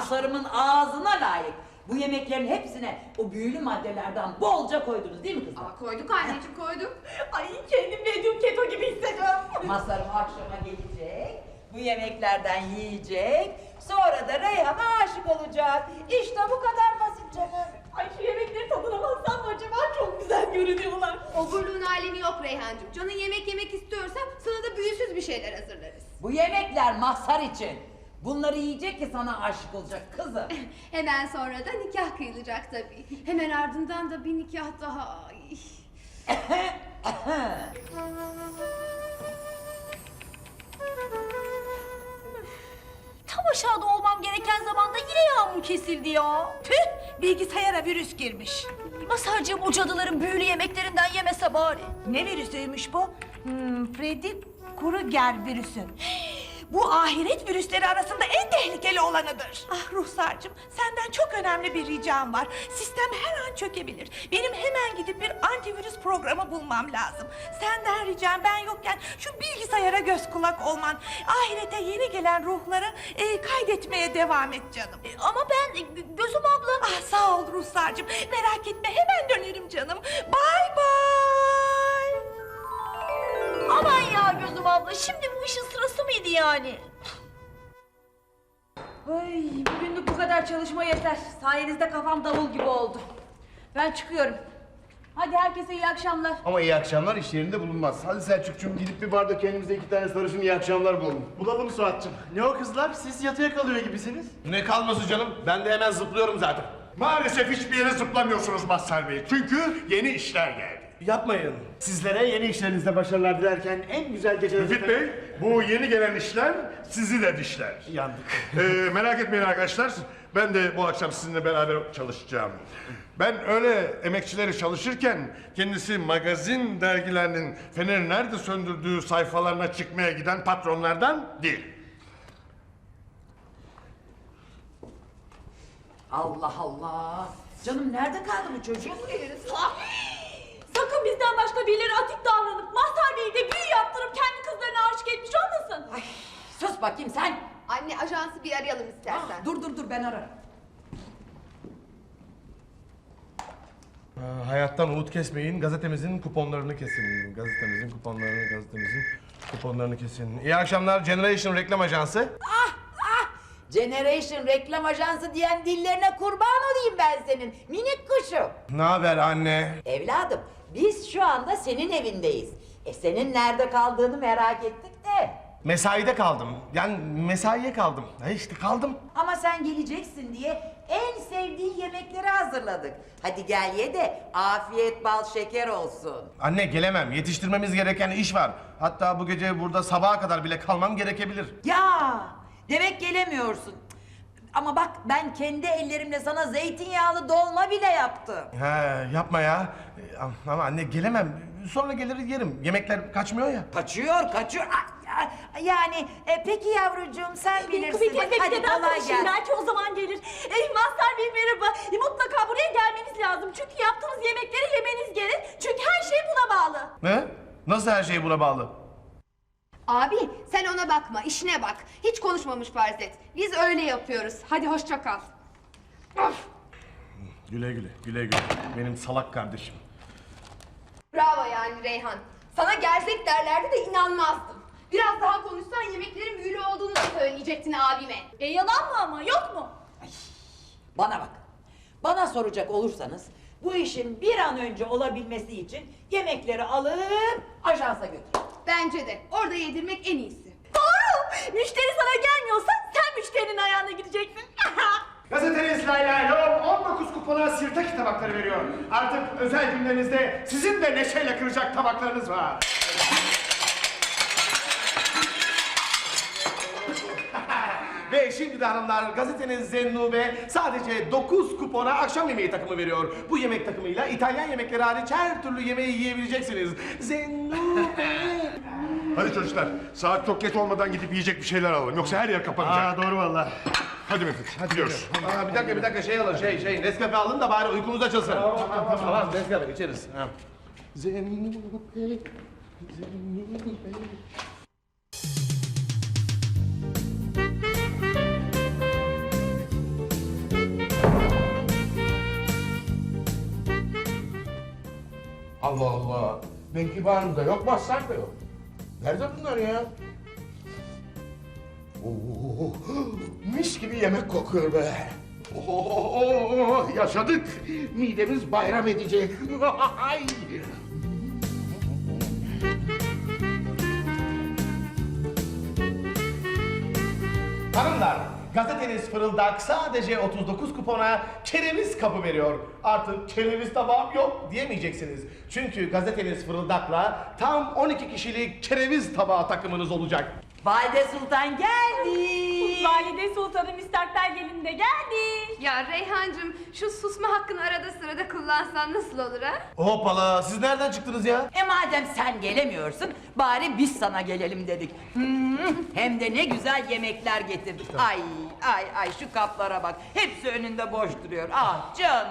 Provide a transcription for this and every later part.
Masarımın ağzına layık. Bu yemeklerin hepsine o büyülü maddelerden bolca koydunuz değil mi kızım? Aa, koyduk anneciğim koyduk. Ay kendim medyum keto gibi hissediyorum. Masarım akşama gelecek, bu yemeklerden yiyecek, sonra da Reyhan'a aşık olacak. İşte bu kadar basit canım. Ay şu yemekleri tadına baksam mı acaba? Çok güzel görünüyorlar. Oburluğun alemi yok Reyhancığım. Canın yemek yemek istiyorsa sana da büyüsüz bir şeyler hazırlarız. Bu yemekler mazhar için. Bunları yiyecek ki sana aşık olacak kızım. Hemen sonra da nikah kıyılacak tabii. Hemen ardından da bir nikah daha. Ay. Tam aşağıda olmam gereken zamanda yine yağmur kesildi ya. Tüh bilgisayara virüs girmiş. Masarcığım o cadıların büyülü yemeklerinden yemese bari. Ne virüsüymüş bu? Hmm, Freddy Krueger virüsü. Bu ahiret virüsleri arasında en tehlikeli olanıdır. Ah Ruhsar'cığım senden çok önemli bir ricam var. Sistem her an çökebilir. Benim hemen gidip bir antivirüs programı bulmam lazım. Senden ricam ben yokken şu bilgisayara göz kulak olman. Ahirete yeni gelen ruhları e, kaydetmeye devam et canım. E, Ama ben e, gözüm abla. Ah sağ ol Ruhsar'cığım. Merak etme hemen dönerim canım. Bay bay. Aman ya gözüm abla şimdi bu işin sırası mıydı yani? Ay, bugünlük bu kadar çalışma yeter. Sayenizde kafam davul gibi oldu. Ben çıkıyorum. Hadi herkese iyi akşamlar. Ama iyi akşamlar iş yerinde bulunmaz. Hadi Selçukcuğum gidip bir barda kendimize iki tane sarışın iyi akşamlar bulalım. Bulalım Suat'cığım. Ne o kızlar? Siz yatıya kalıyor gibisiniz. Ne kalması canım? Ben de hemen zıplıyorum zaten. Maalesef hiçbir yere zıplamıyorsunuz Mazhar Bey. Çünkü yeni işler geldi. Yapmayın. Sizlere yeni işlerinizde başarılar dilerken en güzel geceler... Müfit Bey, bu yeni gelen işler sizi de dişler. Yandık. Ee, merak etmeyin arkadaşlar. Ben de bu akşam sizinle beraber çalışacağım. Ben öyle emekçileri çalışırken kendisi magazin dergilerinin feneri nerede söndürdüğü sayfalarına çıkmaya giden patronlardan değil. Allah Allah. Canım nerede kaldı bu çocuk? Sakın bizden başka birileri atik davranıp Mazhar Bey'i de büyü yaptırıp kendi kızlarına aşık etmiş olmasın? Ay, sus bakayım sen. Anne ajansı bir arayalım istersen. Dur dur dur ben ararım. Aa, hayattan umut kesmeyin. Gazetemizin kuponlarını kesin. Gazetemizin kuponlarını, gazetemizin kuponlarını kesin. İyi akşamlar. Generation Reklam Ajansı. Generation reklam ajansı diyen dillerine kurban olayım ben senin. Minik kuşum. Ne haber anne? Evladım şu anda senin evindeyiz. E senin nerede kaldığını merak ettik de. Mesaide kaldım. Yani mesaiye kaldım. Ha işte kaldım. Ama sen geleceksin diye en sevdiği yemekleri hazırladık. Hadi gel ye de afiyet bal şeker olsun. Anne gelemem. Yetiştirmemiz gereken iş var. Hatta bu gece burada sabaha kadar bile kalmam gerekebilir. Ya demek gelemiyorsun. Ama bak ben kendi ellerimle sana zeytinyağlı dolma bile yaptım. He yapma ya. Ee, Ama anne gelemem. Sonra gelir yerim. Yemekler kaçmıyor ya. Kaçıyor kaçıyor. Ay, ay, Yani e, peki yavrucuğum sen bilirsin. Bir kez Hadi neden kolay konuşayım gelsin. belki o zaman gelir. Ey Mazhar Bey merhaba. E, mutlaka buraya gelmeniz lazım. Çünkü yaptığınız yemekleri yemeniz gerek. Çünkü her şey buna bağlı. Ne? Nasıl her şey buna bağlı? Abi sen ona bakma işine bak. Hiç konuşmamış farz et. Biz öyle yapıyoruz. Hadi hoşça kal. Güle güle, güle güle. Benim salak kardeşim. Bravo yani Reyhan. Sana gerzek derlerdi de inanmazdım. Biraz daha konuşsan yemeklerin büyülü olduğunu da söyleyecektin abime. E yalan mı ama yok mu? Bana bak. Bana soracak olursanız bu işin bir an önce olabilmesi için yemekleri alıp ajansa götür. Bence de. Orada yedirmek en iyisi. Doğru. Müşteri sana gelmiyorsa sen müşterinin ayağına gideceksin. Gazeteniz Lay Lay Lom 19 kupona sirtaki tabakları veriyor. Artık özel günlerinizde sizin de neşeyle kıracak tabaklarınız var. Ve şimdi de hanımlar gazeteniz Zennube sadece 9 kupona akşam yemeği takımı veriyor. Bu yemek takımıyla İtalyan yemekleri hariç her türlü yemeği yiyebileceksiniz. Zennube. Hadi çocuklar, saat çok geç olmadan gidip yiyecek bir şeyler alalım. Yoksa her yer kapanacak. Aa doğru valla. Hadi Mefik, Hadi gidiyoruz. Aa, bir dakika bir dakika şey alın şey şey Nescafe alın da bari uykunuz açılsın. Tamam, tamam, tamam. tamam Nescafe içeriz. Allah Allah. Ben kibarım da yok, mazhar da yok. Nerede bunlar ya? Oo, mis gibi yemek kokuyor be. Oo, yaşadık. Midemiz bayram edecek. Ay. Hanımlar, gazeteniz Fırıldak sadece 39 kupona kereviz kapı veriyor. Artık kereviz tabağım yok diyemeyeceksiniz. Çünkü gazeteniz Fırıldak'la tam 12 kişilik kereviz tabağı takımınız olacak. Valide Sultan geldi. Valide Sultan'ın müstakbel gelini de geldi. Ya Reyhancığım şu susma hakkını arada sırada kullansan nasıl olur ha? Hoppala, siz nereden çıktınız ya? E madem sen gelemiyorsun, bari biz sana gelelim dedik. Hmm, hem de ne güzel yemekler getirdik. Ay, ay, ay şu kaplara bak. Hepsi önünde boş duruyor. Ah canım.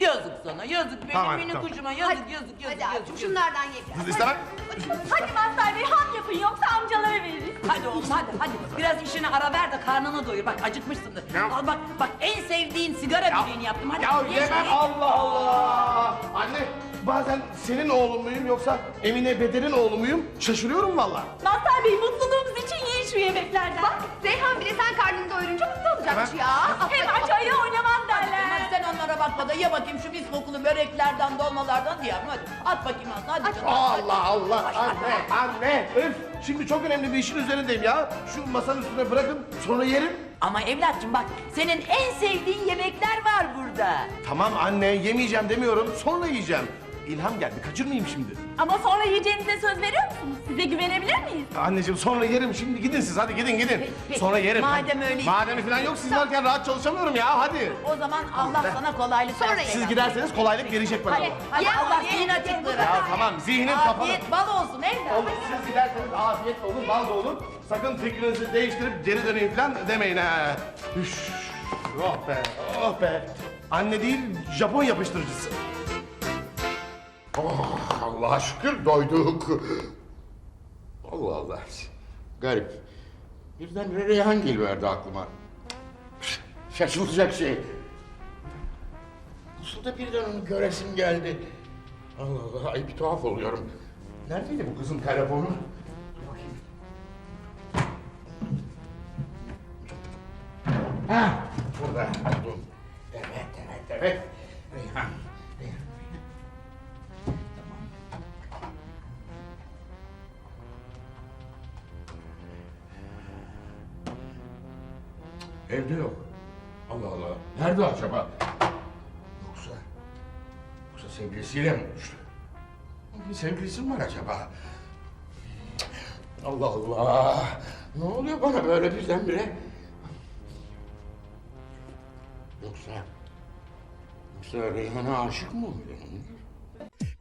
Yazık sana, yazık benim Tamam, minik tamam. kuşuma. Yazık, yazık, yazık, Hadi yazık, artık yazık. şunlardan ye biraz. Siz istemem. Hadi Mazhar Bey ham yapın yoksa amcalara veririz. Hadi oğlum hadi hadi. Biraz işine ara ver de karnını doyur. Bak acıkmışsındır. Al bak bak en sevdiğin sigara böreğini yaptım. Hadi. Ya ye yemem şunu. Allah Allah. Anne, bazen senin oğlun muyum yoksa Emine Bedir'in oğlu muyum? Şaşırıyorum valla. Mazhar Bey mutluluğumuz için yiyin şu yemeklerden. Bak Reyhan bile sen karnını doyurunca mutlu olacakmış ya. Hem sen onlara bakma da ye bakayım şu mis kokulu böreklerden dolmalardan diye. Hadi at bakayım ağzına hadi canım. hadi. Allah Allah anne anne öf şimdi çok önemli bir işin üzerindeyim ya şu masanın üstüne bırakın sonra yerim Ama evlatçım bak senin en sevdiğin yemekler var burada. Tamam anne yemeyeceğim demiyorum sonra yiyeceğim İlham geldi kaçırmayayım şimdi. Ama sonra yiyeceğinize söz veriyor musunuz? Size güvenebilir miyiz? Anneciğim sonra yerim. Şimdi gidin siz hadi gidin gidin. Peki. sonra yerim Madem öyle- Madem falan yok siz varken rahat çalışamıyorum ya hadi. O zaman Allah sana kolaylık Sonra versin. Siz giderseniz kolaylık gelecek bana. Hadi, hadi Ye, Allah zihin açıklığı. Ya tamam zihnim kapalı. Afiyet bal olsun evlat. Olur siz giderseniz afiyet olur bal da olur. Sakın fikrinizi değiştirip geri döneyim falan demeyin ha Üş, Oh be oh be. Anne değil Japon yapıştırıcısı Oh, Allah'a şükür doyduk. Allah Allah. Garip. Birden Reyhan geliverdi aklıma. Şaşılacak şey. Nasıl da birden onu göresim geldi. Allah Allah, ay bir tuhaf oluyorum. Neredeydi bu kızın telefonu? Dur bakayım. Ha, burada. Buldum. Evet, evet, evet. Evde yok. Allah Allah. Nerede acaba? Yoksa... Yoksa sevgilisiyle mi buluştu? Bir sevgilisi mi var acaba? Allah Allah. Ne oluyor bana böyle birdenbire? Yoksa... Yoksa Reyhan'a aşık mı oluyor?